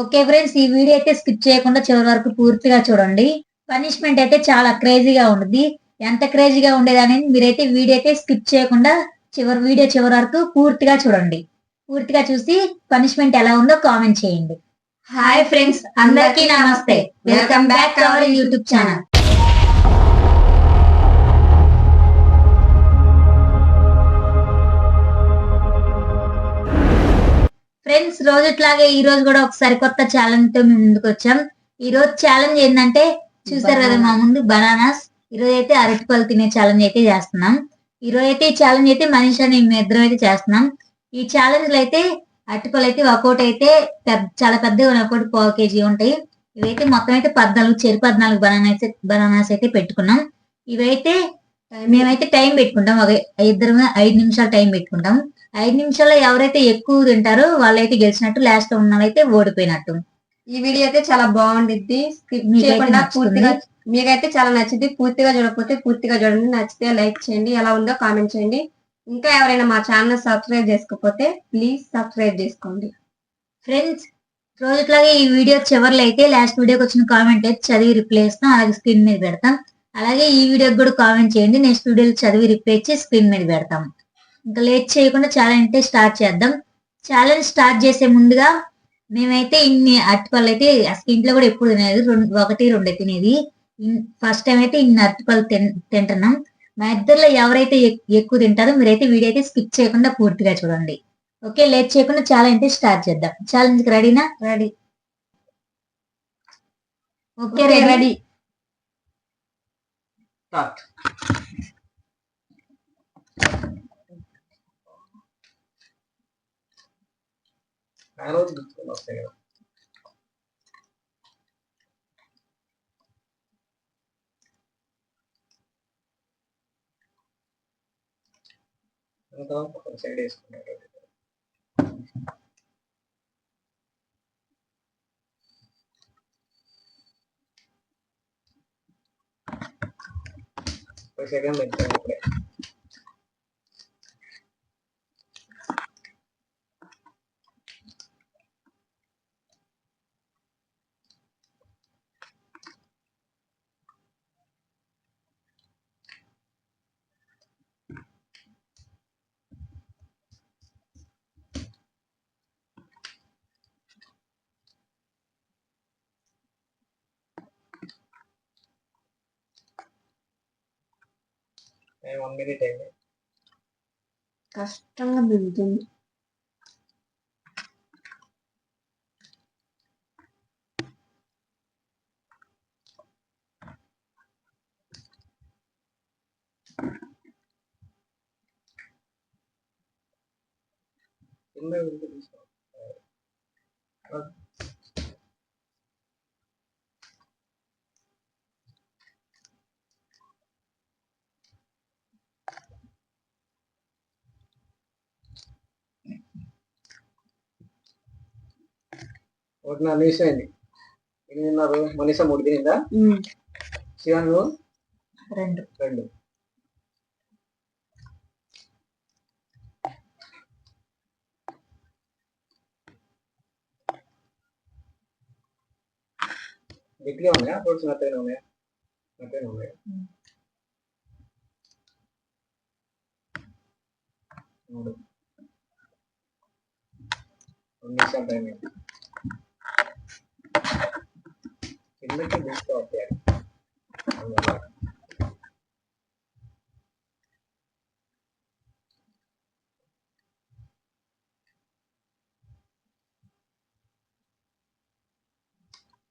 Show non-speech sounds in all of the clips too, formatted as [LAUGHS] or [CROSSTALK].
Okay friends ఈ video అయితే skip చేయకుండా చివరి వరకు పూర్తిగా చూడండి. పనిష్మెంట్ అయితే చాలా క్రేజీగా ఉంటుంది ఎంత క్రేజీగా ఉండేది అనేది మీరైతే వీడియో అయితే స్కిప్ చేయకుండా చివరి వీడియో చివరి వరకు పూర్తిగా చూడండి. పూర్తిగా చూసి పనిష్మెంట్ ఎలా ఉందో కామెంట్ చేయండి. హాయ్ ఫ్రెండ్స్ అందరికీ నమస్తే. Welcome back our YouTube channel friends రోజుట్లాగే ఈ రోజు కూడా ఒకసారి కొత్త ఛాలెంజ్తో మేము ముందుకు వచ్చాం ఈ రోజు ఛాలెంజ్ ఏంటంటే చూసారు కదా మా ముందు బనానాస్ ఈ రోజు అయితే అరటిపళ్ళు తినే ఛాలెంజ్ అయితే చేస్తున్నాం. ఈ రోజు అయితే ఈ ఛాలెంజ్ అయితే మనిషి అని మేము ఇద్దరం అయితే చేస్తున్నాం. ఈ ఛాలెంజ్లో అయితే అరటిపళ్ళు అయితే ఒక్కోటి అయితే పెద్ద చాలా పెద్దగా ఒకటి ఒక్కోటి పావు కేజీ ఉంటాయి. ఇవైతే మొత్తం అయితే పద్నాలుగు చెరు పద్నాలుగు బనానాస్ బనానాస్ అయితే పెట్టుకున్నాం. ఇవైతే మేమైతే టైం పెట్టుకుంటాం. ఒక ఇద్దరు ఐదు నిమిషాలు టైం పెట్టుకుంటాం. ఐదు నిమిషాల్లో ఎవరైతే ఎక్కువ తింటారో వాళ్ళైతే గెలిచినట్టు లాస్ట్లో ఉన్న వాళ్ళైతే ఓడిపోయినట్టు. ఈ వీడియో అయితే చాలా బాగుండిద్ది. స్కిప్ చేయకుండా. పూర్తిగా మీకైతే చాలా నచ్చింది పూర్తిగా చూడకపోతే పూర్తిగా చూడండి. నచ్చితే లైక్ చేయండి. ఎలా ఉందో కామెంట్ చేయండి. ఇంకా ఎవరైనా మా ఛానల్ సబ్స్క్రైబ్ చేసుకోకపోతే ప్లీజ్ సబ్స్క్రైబ్ చేసుకోండి. ఫ్రెండ్స్ రోజుట్లాగే ఈ వీడియో చివరిలో అయితే లాస్ట్ వీడియోకి వచ్చిన కామెంట్ అయితే చదివి రిప్లై ఇస్తాం అలాగే స్క్రీన్ మీద పెడతాం అలాగే ఈ వీడియోకి కూడా కామెంట్ చేయండి. నెక్స్ట్ వీడియోలో చదివి రిప్లై ఇచ్చి స్క్రీన్ మీద పెడతాం ఇంకా లేట్ చేయకుండా ఛాలెంజ్ అయితే స్టార్ట్ చేద్దాం. ఛాలెంజ్ స్టార్ట్ చేసే ముందుగా మేమైతే ఇన్ని అరటిపళ్ళు అయితే అసలు ఇంట్లో కూడా ఎప్పుడు తినేది రెండు ఒకటి రెండు తినేది. ఫస్ట్ టైం అయితే ఇన్ని అరటిపళ్ళు తిన్ తింటున్నాం. మా ఇద్దరిలో ఎవరైతే ఎక్- ఎక్కువ తింటారో మీరైతే వీడియో అయితే స్కిప్ చేయకుండా పూర్తిగా చూడండి. ఓకే లేట్ చేయకుండా ఛాలెంజ్ అయితే స్టార్ట్ చేద్దాం. ఛాలెంజ్కి రెడీనా ready okay ready ready start రోజు గుర్తుకొని వస్తాయి. కదా ఇంకా ఒక సైడ్ వేసుకున్నాడు ఒక సెకండ్ పెట్టాను ఇప్పుడే వన్ మినిట్ అయింది కష్టంగా దిగుతుంది ఒకటి నాలుగు నిమిషం అయింది. ఎన్ని తిన్నారు? మనీషా మూడు తినిందా? శివన్ రెండు. రెండు. గట్టిగా ఉన్నాయా? ఫ్రూట్స్ మెత్తగానే ఉన్నాయా? మెత్తగానే ఉన్నాయా. మూడు. రెండు నిమిషాలు టైం అయింది. కిందకి తీసుకోవాలి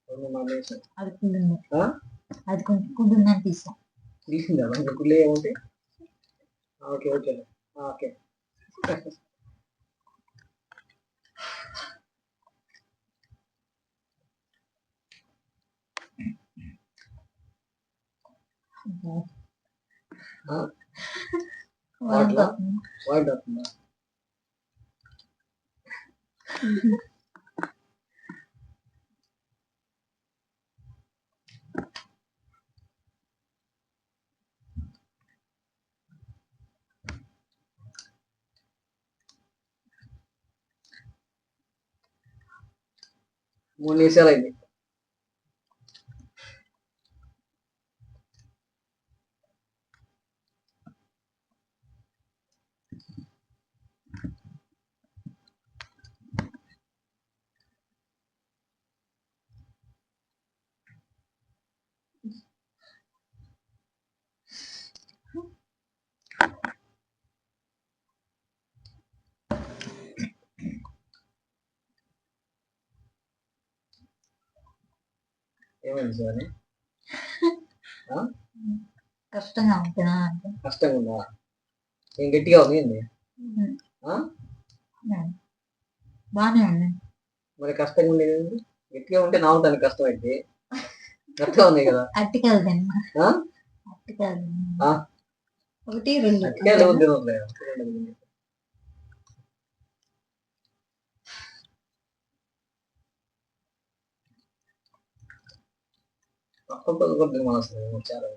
రెండు నాలుగు నిమిషాలు అది కుండుంది ఆ? అది కొంచెం కుండుందని తీసాం తీసిందా ఇంకా కుళ్ళే ఏముంటే okay okay okay Waduh. Waduh. Munisa lagi. ఏమైంది శివాని కష్టంగా ఉంటుందా కష్టంగా ఉందా? ఏం గట్టిగా ఉంది ఏంది ఆ? బాగానే ఉంది. మరి కష్టంగా ఉండేది? గట్టిగా ఉంటే నావటానికి కష్టం అయితే. గట్టిగా ఉంది కదా. తిన్నా ఆ? అట్టికాయలు తిన్నా. ఒకటి రెండు. ఒక్కొక్కరు ఒక్కొక్కటి తినమని చాలా.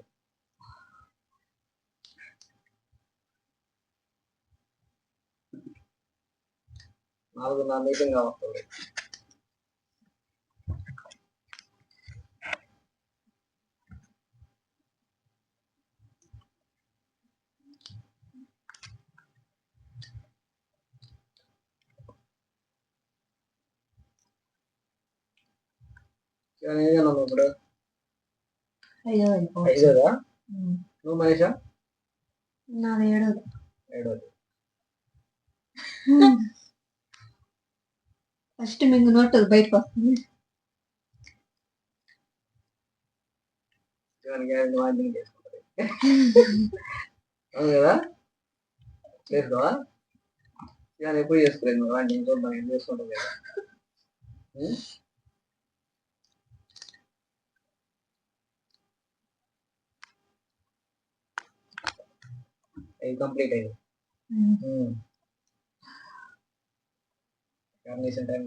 నాలుగున్నర మీటింగ్ కావస్తుంది ఏం చేయాలమ్మా ఇప్పుడు. ఐదోదా. నువ్వు మనిషా నాది ఏడోది. ఏడోది. ఫస్ట్ మీకు నోట్ బయటకు వస్తుంది. అవును కదా? చేసుకోవా? ఎప్పుడు చేసుకోలేదు చేసుకుంటుంది? కదా ఇది కంప్లీట్ అయింది ఉమ్. కాంబినేషన్ టైం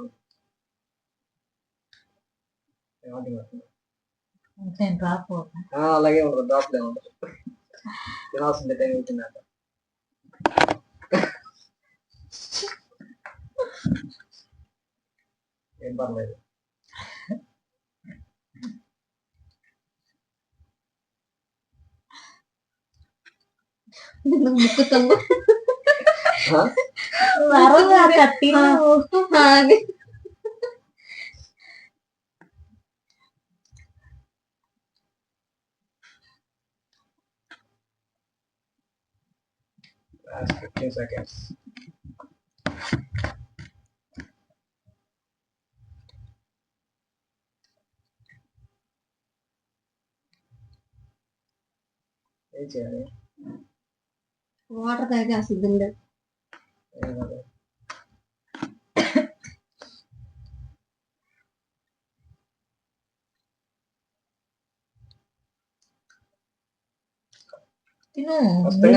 అలాగే ఉండదు డ్రాప్లే ఉండదు తినాల్సిన టైం అవుతుందంట ఏం పర్లేదు. ketemu larang lah Last 15 seconds. Hey, Jerry.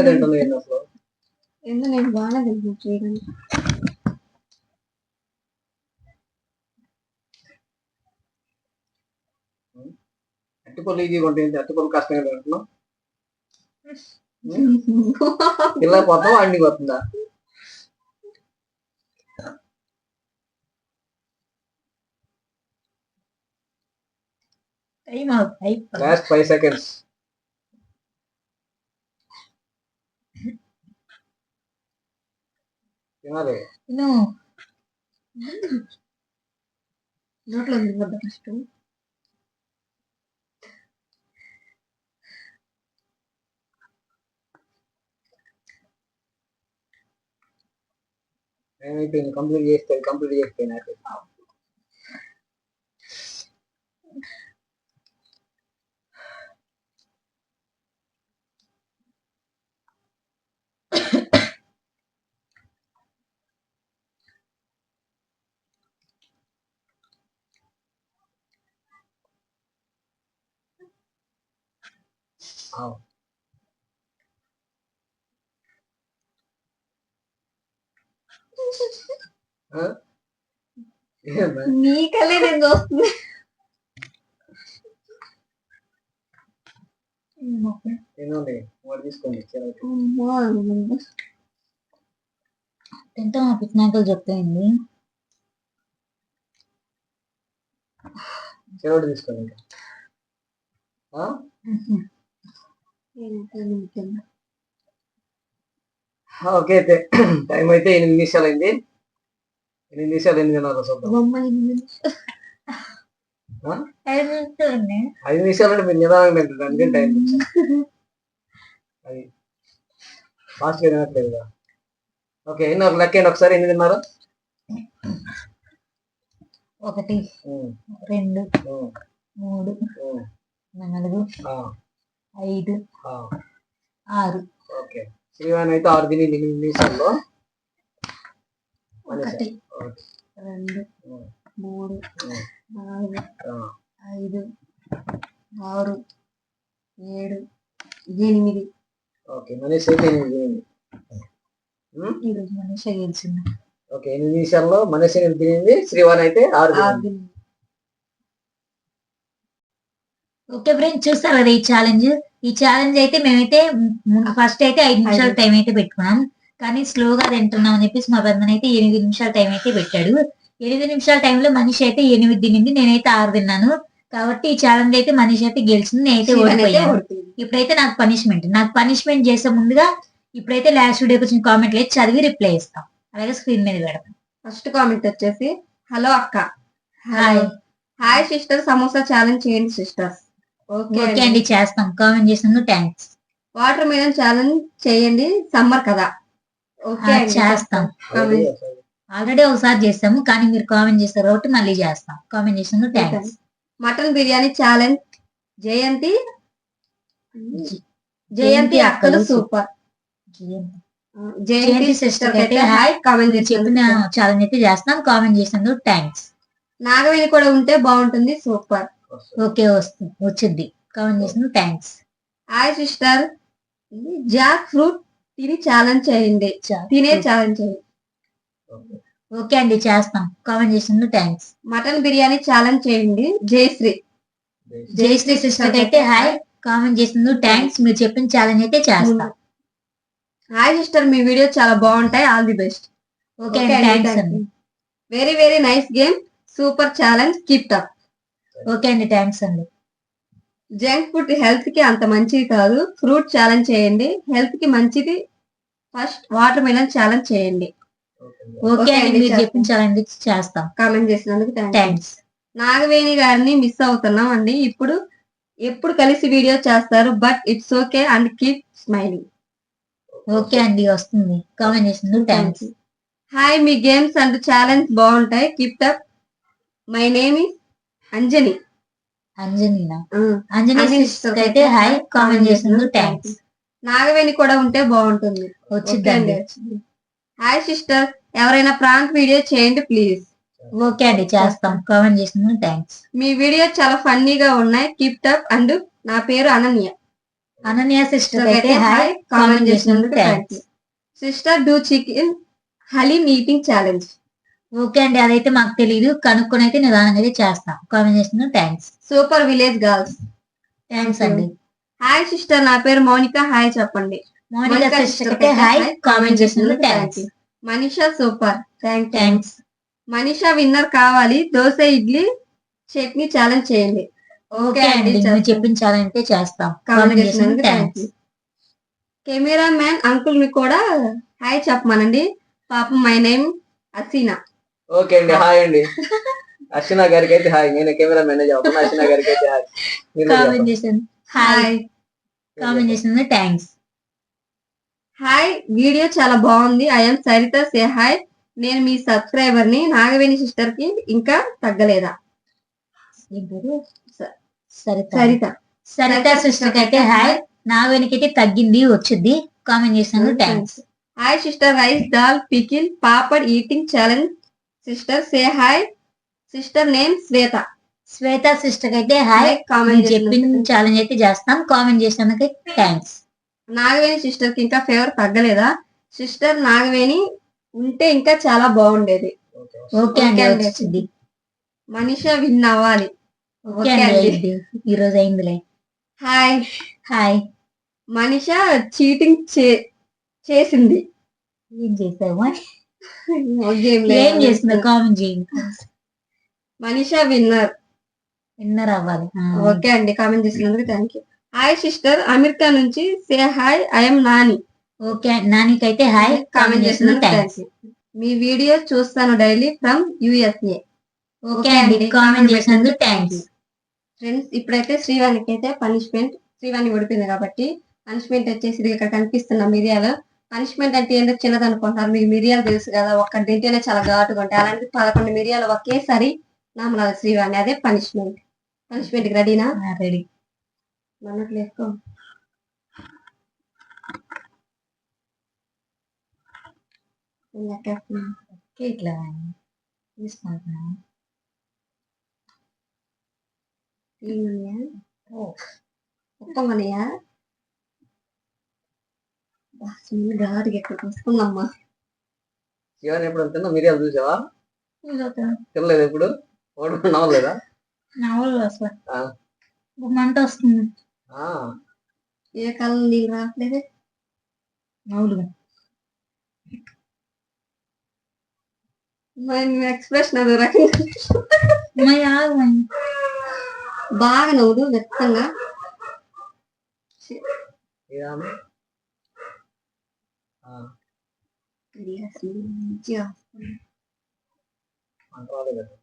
తింటుంది ఏంటి అసలు ఎందుకు నేను బాగానే తింటున్నాను చేయడానికి అట్టుపల్లి ఈజీగా ఉంటుంది అట్టుపల్లి కష్టంగా తింటున్నావు అండి పోతుందా? టైం అయిపోయింది లాస్ట్ ఫైవ్ సెకండ్స్ తినాలి. తిను. నోట్లో ఫస్ట్ ఏమైపోయింది కంప్లీట్ చేస్తే కంప్లీట్ చేస్తే నాకు అవును. ఏమ్మా? నీకలే నేను తింటా మా పిచ్చినాకలు చెప్తాయింది చెరోటి తీసుకోండి? ఓకే అయితే టైం అయితే ఎనిమిది నిమిషాలు అయింది ఎనిమిది నిమిషాలు ఎనిమిదిన్నర చూద్దాం? ఐదు నిమిషాలు. అంటే మీరు నిదానంగా అందుకే టైం అది ఫాస్ట్గా తినట్లేదు కదా. ఓకే ఎన్నర లెక్కండి ఒకసారి ఎనిమిదిన్నర? ఒకటి రెండు మూడు. నాలుగు ఐదు ఆరు. ఓకే. శ్రీవాణి అయితే ఆరు తిని ఎనిమిది నిమిషాల్లో ఒకటి. రెండు మూడు నాలుగు ఐదు ఆరు ఏడు ఎనిమిది. ఓకే మనీష్ అయితే ఎనిమిది. ఈరోజు మనిషి గెలిచింది ఓకే ఎనిమిది నిమిషాల్లో మనీష్ ఎనిమిది తినింది శ్రీవాణి అయితే ఆరు తినింది. ఓకే ఫ్రెండ్స్ చూస్తారు కదా ఈ ఛాలెంజ్ ఈ ఛాలెంజ్ అయితే మేమైతే ఫస్ట్ అయితే ఐదు నిమిషాల. టైం అయితే పెట్టుకున్నాం. కానీ స్లోగా తింటున్నాం అని చెప్పేసి మా పెద్దన అయితే ఎనిమిది నిమిషాల టైం అయితే పెట్టాడు. ఎనిమిది నిమిషాల టైంలో మనిషి అయితే ఎనిమిది తినింది నేనైతే ఆరు తిన్నాను కాబట్టి ఈ ఛాలెంజ్ అయితే మనిషి అయితే గెలిచింది నేనైతే ఓడిపోయాను. ఇప్పుడైతే నాకు పనిష్మెంట్ నాకు పనిష్మెంట్ చేసే ముందుగా ఇప్పుడైతే లాస్ట్ వీడియోకి వచ్చిన కామెంట్లు అయితే చదివి రిప్లై ఇస్తాం అలాగే స్క్రీన్ మీద పెడతాం. ఫస్ట్ కామెంట్ వచ్చేసి హలో అక్క. Hi hi sister samosa challenge చేయండి సిస్టర్స్ ఓకే ఓకే అండి. చేస్తాం. కామెంట్ చేసినందుకు థ్యాంక్స్ వాటర్ మిలన్ ఛాలెంజ్ చేయండి. సమ్మర్ కదా. ఓకే చేస్తాం. ఆల్రెడీ ఒకసారి చేస్తాము కానీ మీరు కామెంట్ చేస్తారు కాబట్టి మళ్ళీ చేస్తాం. కామెంట్ చేసినందుకు thanks mutton biryani challenge. Jayanthi. Jayanthi అక్కలు సూపర్. జయంతి. సిస్టర్ అయితే హాయ్. కామెంట్ చెప్పిన ఛాలెంజ్ అయితే చేస్తాం. కామెంట్ చేసినందుకు థ్యాంక్స్ నాగవేణి కూడా ఉంటే బాగుంటుంది. సూపర్. ఓకే వస్తుంది. వచ్చింది. కామెంట్ చేసినందుకు thanks hi sister jackfruit తిని ఛాలెంజ్ చేయండి తినే ఛాలెంజ్ చేయండి ఓకే. అండి చేస్తాం. కామెంట్ చేసినందుకు థ్యాంక్స్ మటన్ బిర్యానీ ఛాలెంజ్ చేయండి. జయశ్రీ. జయశ్రీ సిస్టర్ అయితే హాయ్ కామెంట్ చేసినందుకు థ్యాంక్స్ మీరు చెప్పిన ఛాలెంజ్ అయితే చేస్తాం. హాయ్ సిస్టర్ మీ వీడియో చాలా బాగుంటాయి. All the best okay thanks అండి. Very very nice game super challenge keep up okay అండి థ్యాంక్స్ అండి. జంక్ ఫుడ్ హెల్త్కి అంత మంచిది కాదు. ఫ్రూట్ ఛాలెంజ్ చేయండి. హెల్త్కి మంచిది. ఫస్ట్ వాటర్ మిలన్ ఛాలెంజ్ చేయండి. ఓకే. అండి మీరు. చెప్పిన ఛాలెంజ్ చేస్తాం. కామెంట్ చేసినందుకు థ్యాంక్స్ థ్యాంక్స్ నాగవేణి గారిని మిస్ అవుతున్నాం అండి. ఇప్పుడు ఎప్పుడు కలిసి వీడియో చేస్తారు but it's okay and keep smiling. Okay అండి వస్తుంది. కామెంట్ చేసినందుకు థ్యాంక్స్ హాయ్ మీ గేమ్స్ అండ్ ఛాలెంజ్ బాగుంటాయి. Keep up my name is Anjani. అంజనీనా? Anjani sister అయితే హాయ్ కామెంట్ చేసినందుకు థ్యాంక్స్ నాగవేణి కూడా ఉంటే బాగుంటుంది. వచ్చిందండి హాయ్ సిస్టర్. ఎవరైనా ప్రాంక్ వీడియో చేయండి ప్లీజ్. ఓకే అండి చేస్తాం. కామెంట్ చేసినందుకు థ్యాంక్స్ మీ వీడియో చాలా ఫన్నీగా ఉన్నాయి. కీప్ అప్ అండ్ నా పేరు అనన్య. అనన్య సిస్టర్ అయితే హాయ్ కామెంట్ చేసినందుకు thanks sister do chicken haleem eating challenge. Okay అండి అదైతే మాకు తెలియదు కనుక్కొని అయితే నిదానంగా అయితే చేస్తాం comment thanks super village girls. Thanks అండి. హాయ్ సిస్టర్ నా పేరు మౌనిక. హాయ్ చెప్పండి. Mounika sister hi. కామెంట్ చేసినందుకు thanks Manisha super. Thank thanks Manisha winner కావాలి. దోశ ఇడ్లీ చట్నీ ఛాలెంజ్ చేయండి. ఓకే అండి. మీరు చేస్తాం. చెప్పిన ఛాలెంజ్ అయితే చేస్తాం. కామెంట్ చేసినందుకు థ్యాంక్స్ కెమెరా మ్యాన్ అంకుల్ని కూడా హాయ్ చెప్పమనండి. పాపం మై నేమ్ అసీనా. ఓకే అండి హాయ్ అండి. అర్చన గారికి అయితే హాయ్. నేను కెమెరా మేనేజర్ అవుతున్నా అర్చన గారికి అయితే హాయ్. చేసిన హాయ్ చేసినందుకు థ్యాంక్స్ హాయ్ వీడియో చాలా బాగుంది. ఐఎమ్ సరిత సే హాయ్ నేను మీ సబ్స్క్రైబర్ని నాగవేణి సిస్టర్కి ఇంకా తగ్గలేదా? సరిత. సరిత. సరిత సిస్టర్ అయితే హాయ్. నా వెనకైతే తగ్గింది వచ్చింది. కామెంట్ చేసినందుకు thanks hi sister rice dal pickle papad eating challenge sister say hi sister name Shwetha Shwetha sister అయితే హాయ్ కామెంట్ చెప్పిన ఛాలెంజ్ అయితే చేస్తాం. కామెంట్ చేసినందుకు థ్యాంక్స్ నాగవేణి సిస్టర్కి ఇంకా ఫేవర్ తగ్గలేదా? సిస్టర్ నాగవేణి ఉంటే ఇంకా చాలా బాగుండేది. ఓకే. ఓకే అండి మనీషా విన్ అవ్వాలి. ఓకే అండి అండి. అయింది. ఈ రోజు అయిందిలే. హాయ్ హాయ్ మనీషా చీటింగ్ చేసింది. ఏం చేసావు ఏం చేసిందో కామెంట్ చేయండి మనీషా విన్నర్ విన్నర్ అవ్వాలి. ఓకే అండి కామెంట్ చేసినందుకు thank you hi sister America నుంచి say hi I'm Nani okay నానికైతే hi comment చేసినందుకు థ్యాంక్స్ మీ వీడియో చూస్తాను డైలీ ఫ్రమ్ యుఎస్ఏ ఓకే అండి కామెంట్ చేసినందుకు థ్యాంక్స్ ఫ్రెండ్స్ ఇప్పుడైతే శ్రీవాణికి అయితే పనిష్మెంట్ శ్రీవాణి ఓడిపోయింది కాబట్టి పనిష్మెంట్ వచ్చేసి ఇక్కడ కనిపిస్తున్న మిరియాలు పనిష్మెంట్ అంటే ఏంటో చిన్నది అనుకుంటారు మీకు మిరియాలు తెలుసు కదా ఒక్కటి తింటేనే చాలా ఘాటుగా ఉంటాయి అలాంటి పదకొండు మిరియాలు ఒకేసారి నమ్మలాలి శ్రీవాణి అదే పనిష్మెంట్ పనిష్మెంట్కి రెడీనా రెడీ లెక్కేస్తున్నా. ఓకే ఇట్లా తీయమనియా? ఓ. ఉప్పమనియా? ఘాటుగా ఎక్కడ వస్తుందమ్మా శివాని ఎప్పుడు తిన్నా మిరియాలు చూసావా? తినలేదు ఎప్పుడు ఓడి నవ్వలేదా? నవ్వులు అసలు. మంట వస్తుంది. ఆ, ఏ కాలం నీకు రావట్లేదు? నవ్వులు మరి. ఎక్స్ప్రెషన్ అది రకంగా. బాగా నవ్వుదు వ్యక్తంగా ఏదాము? ఆ, మంచిగా అంత రాలేదు కదా.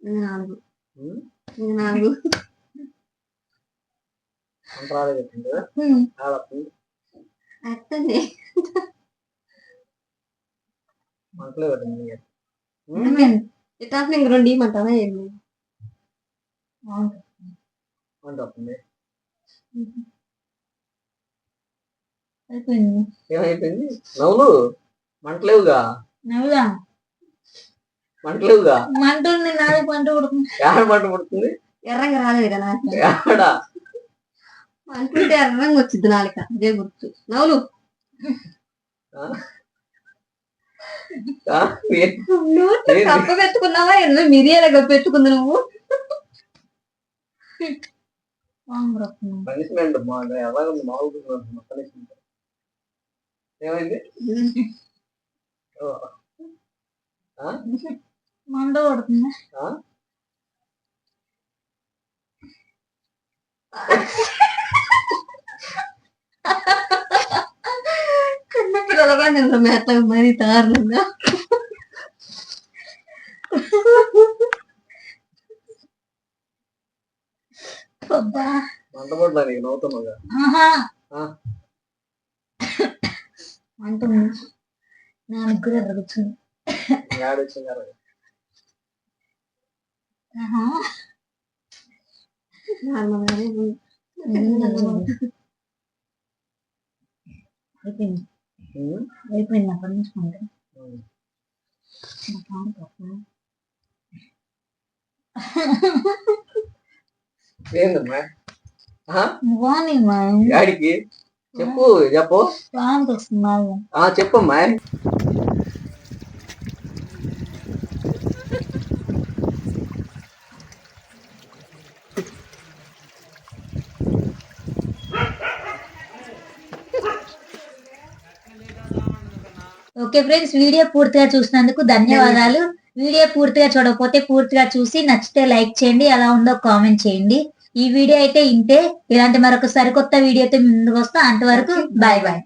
ఇంకా నాలుగు ఉమ్, ఇంకా నాలుగు అంత రాలేదు కదా. హ్మ్. ఆడప్పుడు అట్టండి మంటలే పెట్టింది ఏమైంది? ఇట్లా ఇంక రెండు ఇవ్వమంటావా ఏమి బాగుంది. అయిపోయింది. ఏమైపోయింది? నవ్వులు? మంటలేవుగా? నవ్వులా మంటలేవుగా? మంట ఉంది నాలుగు మంట ఉడుతుంది ఏడ మంట పుడుతుంది? ఎర్రంగా రాలేదు కదా నాకు. అంటుంటే ఎర్రంగా వచ్చింది నాలుక. అదే గుర్తు. నవ్వులు? నువ్వు? కప్ప పెట్టుకున్నావా? ఎన్నో మిరియాలుగా పెట్టుకుంది నువ్వు. బాగుంది. పనిష్మెంట్ మా ఎలాగ మామూలుగా పనిష్మెంట్. ఏమైంది? మంట పడుతుంది. ఆ? చిన్న పిల్లలుగా నేను మెత్తగా మరీ దారుణంగా అబ్బా. మంట పడడానికి ఉంది నాలుగు కూడా ఉంది. అయిపోయింది. అయిపోయింది అక్కడి నుంచి. నా. [LAUGHS] ఏందమ్మా? ఆ? బాగుంది మా చెప్పు చెప్పు చెప్పమ్మా ఓకే ఫ్రెండ్స్ వీడియో పూర్తిగా చూసినందుకు ధన్యవాదాలు. వీడియో పూర్తిగా చూడకపోతే పూర్తిగా చూసి నచ్చితే లైక్ చేయండి ఎలా ఉందో కామెంట్ చేయండి. ఈ వీడియో అయితే ఇంతే. ఇలాంటి మరొక సరికొత్త వీడియోతో ముందుకు వస్తా. అంతవరకు బాయ్ బాయ్